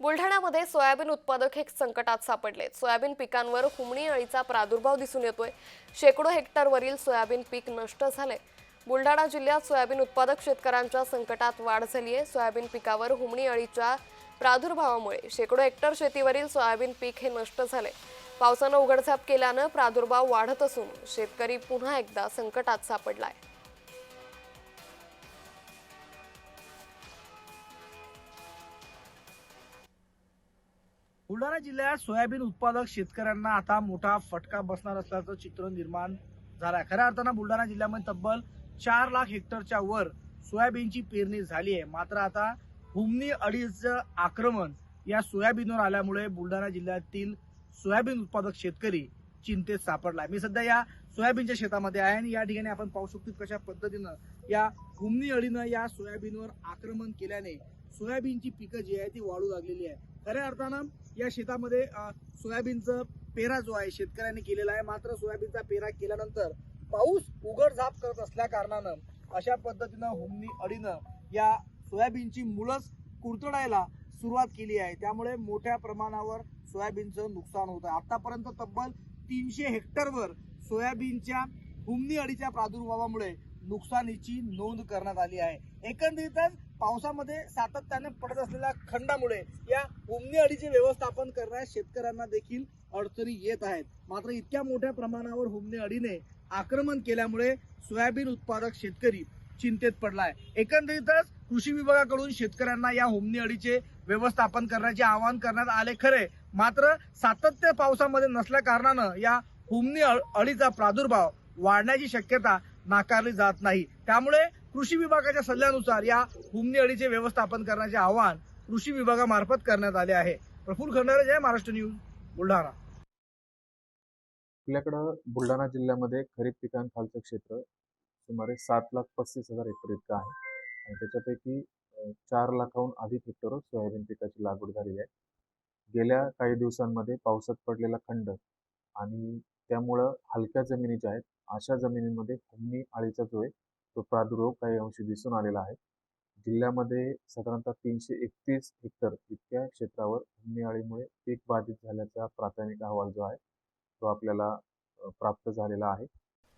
बुलढाण्यामध्ये सोयाबीन उत्पादक हे संकटात सापडले. सोयाबीन पिकांवर हुमणी अळीचा प्रादुर्भाव दिसून येतोय. शेकडो हेक्टरवरील सोयाबीन पीक नष्ट झाले बुलढाणा जिल्ह्यात सोयाबीन उत्पादक शेतकऱ्यांच्या संकटात वाढ झाली आहे. सोयाबीन पिकावर हुमणी अळीच्या प्रादुर्भावामुळे शेकडो हेक्टर शेतीवरील सोयाबीन पीक हे नष्ट झाले पावसानं उघडझाप केल्यानं प्रादुर्भाव वाढत असून शेतकरी पुन्हा एकदा संकटात सापडलाय. बुलढाणा जिल्ह्यात सोयाबीन उत्पादक शेतकऱ्यांना आता मोठा फटका बसणार असल्याचं चित्र निर्माण झालं आहे खऱ्या अर्थानं बुलढाणा जिल्ह्यामध्ये तब्बल चार लाख हेक्टरच्या वर सोयाबीनची पेरणी झाली आहे. मात्र आता हुमनी अडीचं आक्रमण या सोयाबीनवर आल्यामुळे बुलढाणा जिल्ह्यातील सोयाबीन उत्पादक शेतकरी चिंतेत सापडलाय. मी सध्या या सोयाबीनच्या शेतामध्ये आहे आणि या ठिकाणी आपण पाहू शकतो कशा पद्धतीनं या हुमनी अडीनं या सोयाबीनवर आक्रमण केल्याने सोयाबीनची पिकं जी आहे ती वाढू लागलेली आहे खऱ्या अर्थानं या शेतामध्ये सोयाबीनचा सोयाबीनचं पेरा जो आहे शेतकऱ्यांनी केलेला आहे. मात्र सोयाबीनचा पेरा केल्यानंतर पाऊस उघड झाप करत असल्या कारणानं अशा पद्धतीनं हुमणी अडीनं या सोयाबीनची मुळच कुरतडायला सुरुवात केली आहे. त्यामुळे मोठ्या प्रमाणावर सोयाबीनचं नुकसान होत आहे. आतापर्यंत तब्बल तीनशे हेक्टरवर सोयाबीनच्या हुमणी अडीच्या प्रादुर्भावामुळे नुकसानीची नोंद करण्यात आली आहे. एकंदरीतच पावसामध्ये सातत्याने पडत असलेल्या खंडामुळे या उमनी अडीचे व्यवस्थापन करण्यास शेतकऱ्यांना देखील अडचणी येत आहेत. मात्र इतक्या मोठ्या प्रमाणावर हुमणी अडीने आक्रमण केल्यामुळे सोयाबीन उत्पादक शेतकरी चिंतेत पडलाय. एकंदरीतच कृषी विभागाकडून शेतकऱ्यांना या हुमणी अडीचे व्यवस्थापन करण्याचे आवाहन करण्यात आले खरे. मात्र सातत्य पावसामध्ये नसल्या कारणानं या होमनी अडीचा अळीचा प्रादुर्भाव वाढण्याची शक्यता नाकारली जात नाही. त्यामुळे कृषी विभागाच्या सल्ल्यानुसार या हुमणी अळीचे व्यवस्थापन करण्याचे आवाहन कृषी विभागामार्फत करण्यात आले आहे. प्रफुल्ल खंडारे जय महाराष्ट्र न्यूज बुलढाणा. आपल्याकडं बुलढाणा जिल्ह्यामध्ये खरीप पिकांखालचं क्षेत्र सुमारे सात लाख पस्तीस हजार हेक्टर इतकं आहे. आणि त्याच्यापैकी चार लाखाहून अधिक हेक्टरवर सोयाबीन पिकाची लागवड झालेली आहे. गेल्या काही दिवसांमध्ये पावसात पडलेला खंड आणि त्यामुळं हलक्या जमिनी ज्या आहेत अशा जमिनींमध्ये हुमणी अळीचा जो आहे तो प्रादुर्भाव काही अंशी दिसून आलेला आहे. जिल्ह्यामध्ये साधारणतः तीनशे एकतीस हेक्टर इतक्या क्षेत्रावर हुमणी अळीमुळे पीक बाधित झाल्याचा प्राथमिक अहवाल जो आहे तो आपल्याला प्राप्त झालेला आहे.